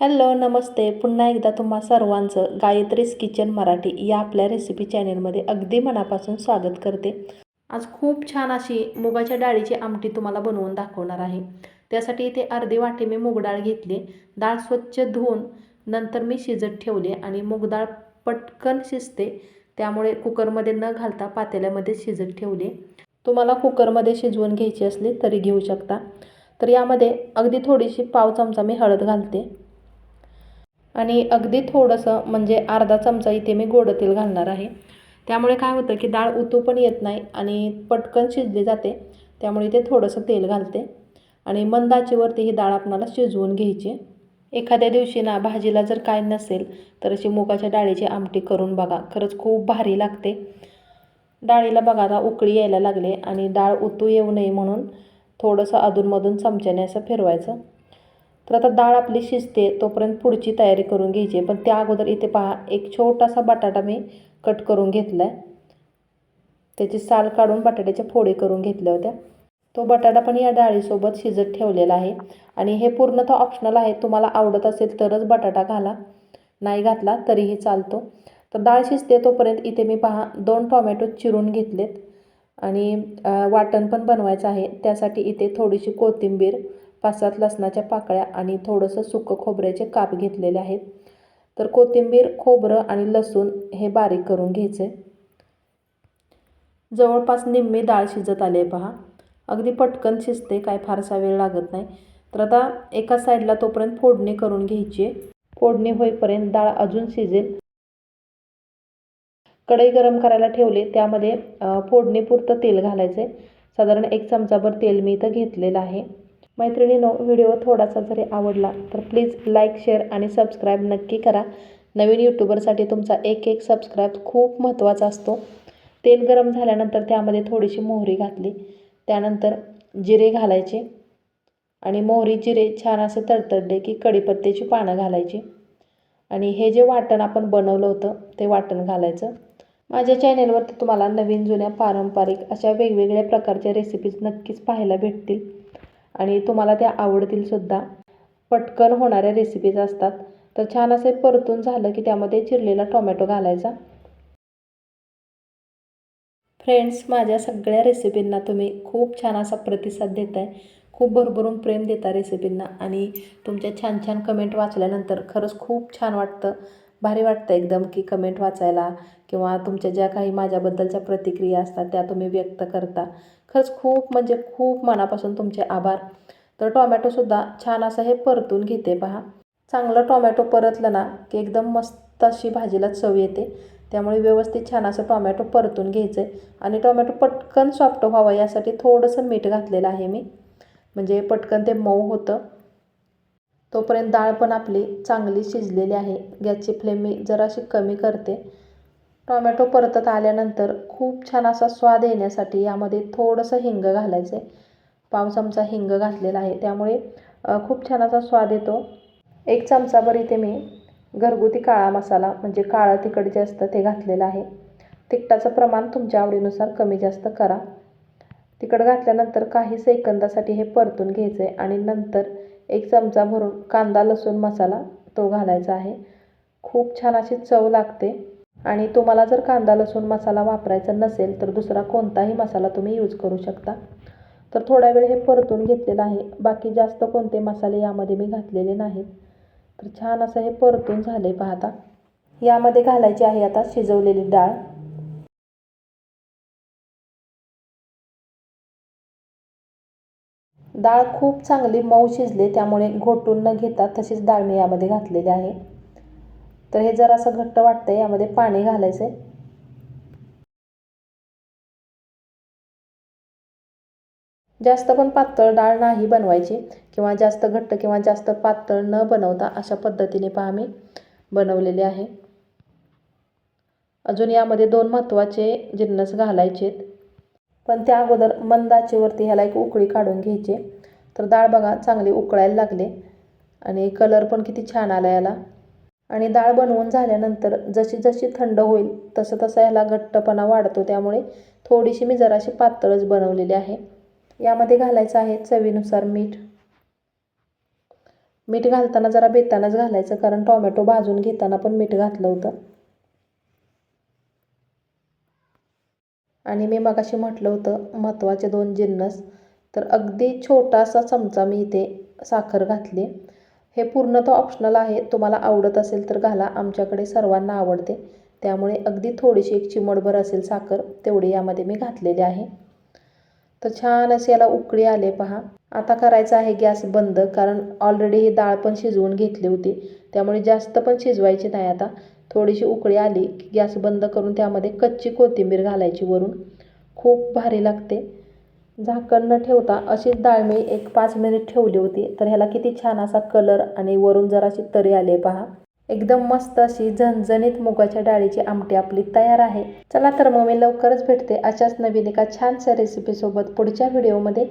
Hello नमस्ते. पुन्हा एकदा तुम्हा सर्वांचं गायत्रीस किचन मराठी या आपल्या रेसिपी चॅनेलमध्ये अगदी मनापासून स्वागत करते. आज खूप छान अशी मुगाच्या डाळीची आमटी तुम्हाला बनवून दाखवणार आहे. त्यासाठी इथे अर्धी वाटी मी मूग डाळ घेतली. डाळ स्वच्छ धुवून नंतर मी शिजत ठेवले आणि मूग डाळ पटकन शिजते. त्यामुळे कुकरमध्ये न घालता पातेल्यामध्ये शिजत ठेवले. तुम्हाला कुकरमध्ये शिजवून घ्यायची असली तरी घेऊ शकता. तर यामध्ये अगदी थोडीशी पाव चमचा मी हळद घालते. आणि अगदी थोडंसं म्हणजे अर्धा चमचा इथे मी गोड तेल घालणार आहे. त्यामुळे काय होतं की डाळ उतू पण येत नाही आणि पटकन शिजली जाते. त्यामुळे इथे थोडंसं तेल घालते. आणि मंदाचीवरती ही डाळ आपणाला शिजवून घ्यायची. एखाद्या दिवशी ना भाजीला जर काय नसेल तर अशी मुगाच्या डाळीची आमटी करून बघा. खरंच खूप भारी लागते. डाळीला बघा आता उकळी यायला लागले आणि डाळ उतू येऊ नये म्हणून थोडंसं अधूनमधून चमच्याने असं फिरवायचं. तर आता डाळ आपली शिजते तोपर्यंत पुढची तयारी करून घ्यायची. पण त्या अगोदर इथे पहा एक छोटासा बटाटा मी कट करून घेतला आहे त्याची साल काढून बटाट्याच्या फोडी करून घेतल्या होत्या. तो बटाटा पण या डाळीसोबत शिजत ठेवलेला आहे. आणि हे पूर्णतः ऑप्शनल आहे. तुम्हाला आवडत असेल तरच बटाटा घाला. नाही घातला तरीही चालतो. तर डाळ शिजते तोपर्यंत इथे मी पहा दोन टोमॅटो चिरून घेतलेत. आणि वाटण पण बनवायचं आहे. त्यासाठी इथे थोडीशी कोथिंबीर पाच सात लसणाच्या पाकळ्या आणि थोडंसं सुकं खोबऱ्याचे काप घेतलेले आहेत. तर कोथिंबीर खोबरं आणि लसूण हे बारीक करून घ्यायचे. जवळपास निम्मी डाळ शिजत आले पहा. अगदी पटकन शिजते काय फारसा वेळ लागत नाही. तर आता एका साईडला तोपर्यंत फोडणी करून घ्यायची फोडणी होईपर्यंत डाळ अजून शिजेल. कढई गरम करायला ठेवले त्यामध्ये फोडणीपुरतं तेल घालायचं आहे साधारण एक चमचाभर तेल मी इथं घेतलेलं आहे. मैत्रिणीनो व्हिडिओ थोडासा जरी आवडला तर प्लीज लाईक शेअर आणि सबस्क्राईब नक्की करा. नवीन यूट्यूबरसाठी तुमचा एक एक सबस्क्राईब खूप महत्त्वाचा असतो. तेल गरम झाल्यानंतर त्यामध्ये थोडीशी मोहरी घातली. त्यानंतर जिरे घालायचे आणि मोहरी जिरे छान असे तडतडले की कढीपत्त्याची पानं घालायची. आणि हे जे वाटण आपण बनवलं होतं ते वाटण घालायचं. माझ्या चॅनेलवरती तुम्हाला नवीन जुन्या पारंपरिक अशा वेगवेगळ्या प्रकारच्या रेसिपीज नक्कीच पाहायला भेटतील. आणि तुम्हाला त्या आवडतील सुद्धा. पटकन होणाऱ्या रेसिपीज असतात. तर छान असे परतून झालं की त्यामध्ये चिरलेला टोमॅटो घालायचा. फ्रेंड्स माझ्या सगळ्या रेसिपींना तुम्ही खूप छान असा प्रतिसाद देत आहे खूप भरभरून प्रेम देता रेसिपींना आणि तुमच्या छान छान कमेंट वाचल्यानंतर खरंच खूप छान वाटतं. भारी वाटतं एकदम की कमेंट वाचायला किंवा तुमच्या ज्या काही माझ्याबद्दलच्या प्रतिक्रिया असतात त्या तुम्ही व्यक्त करता. खरंच खूप म्हणजे खूप मनापासून तुमचे आभार. तर टॉमॅटोसुद्धा छान असं हे परतून घेते पहा. चांगलं टॉमॅटो परतलं ना की एकदम मस्त अशी भाजीला चव येते. त्यामुळे व्यवस्थित छान असं टॉमॅटो परतून घ्यायचं. आहे आणि टॉमॅटो पटकन सॉफ्ट व्हावं यासाठी थोडंसं मीठ घातलेलं आहे मी. म्हणजे पटकन ते मऊ होतं. तोपर्यंत डाळ पण आपली चांगली शिजलेली आहे. गॅसची फ्लेम मी जराशी कमी करते. टोमॅटो परतत आल्यानंतर खूप छान असा स्वाद येण्यासाठी यामध्ये थोडंसं हिंग घालायचं. आहे पाव चमचा हिंग घातलेला आहे. त्यामुळे खूप छान असा स्वाद येतो. एक चमचाभर इथे मी घरगुती काळा मसाला म्हणजे काळं तिखट जे असतं ते घातलेलं आहे. तिखटाचं प्रमाण तुमच्या आवडीनुसार कमी जास्त करा. तिखट घातल्यानंतर काही सेकंदासाठी हे परतून घ्यायचं आहे आणि नंतर एक चमचा भरून कांदा लसूण मसाला तो घालायचा आहे. खूप छान अशी चव लागते. आणि तुम्हाला जर कांदा लसूण मसाला वापरायचा नसेल तर दुसरा कोणताही मसाला तुम्ही यूज करू शकता. तर थोडा वेळ हे परतून घेतलेलं आहे. बाकी जास्त कोणते मसाले यामध्ये मी घातलेले नाहीत. तर छान असं हे परतून झाले पाहता यामध्ये घालायची आहे आता शिजवलेली डाळ. डाळ खूप चांगली मऊ शिजले त्यामुळे घोटून न घेता तशीच डाळ मी यामध्ये घातलेली आहे. तर हे जर असं घट्ट आहे यामध्ये पाणी घालायचं जास्त पण पातळ डाळ नाही बनवायची. किंवा जास्त घट्ट किंवा जास्त पातळ न बनवता अशा पद्धतीने पहा मी बनवलेले आहे. अजून यामध्ये दोन महत्त्वाचे जिन्नस घालायचे पण त्या अगोदर मंद आचेवरती ह्याला एक उकळी काढून घ्यायची. तर डाळ बघा चांगली उकळायला लागले. आणि कलर पण किती छान आला याला. आणि डाळ बनवून झाल्यानंतर जशी जशी थंड होईल तसं तसं ह्याला घट्टपणा वाढतो. त्यामुळे थोडीशी मी जराशी पातळच बनवलेली आहे. यामध्ये घालायचं आहे चवीनुसार मीठ. मीठ घालताना जरा बेतानाच घालायचं कारण टॉमॅटो भाजून घेताना पण मीठ घातलं होतं. आणि मी मगाशी म्हटलं होतं महत्त्वाचे दोन जिन्नस. तर अगदी छोटासा चमचा मी इथे साखर घातली. हे पूर्णतः ऑप्शनल आहे. तुम्हाला आवडत असेल तर घाला. आमच्याकडे सर्वांना आवडते. त्यामुळे अगदी थोडीशी एक चिमडभर असेल साखर तेवढी यामध्ये मी घातलेली आहे. तर छान असे याला उकळी आले पहा. आता करायचं आहे गॅस बंद कारण ऑलरेडी ही डाळ पण शिजवून घेतली होती. त्यामुळे जास्त पण शिजवायची नाही आता. थोडीशी उकळी आली की गॅस बंद करून त्यामध्ये कच्ची कोथिंबीर घालायची वरून. खूप भारी लागते. झाकण न ठेवता अशीच डाळ मी एक पाच मिनिट ठेवली होती. तर ह्याला किती छान असा कलर आणि वरून जराशी तरी आले पहा. एकदम मस्त अशी झणझणीत मुगाच्या डाळीची आमटी आपली तयार आहे. चला तर मग मी लवकरच भेटते अशाच नवीन एका छानशा रेसिपीसोबत पुढच्या व्हिडिओमध्ये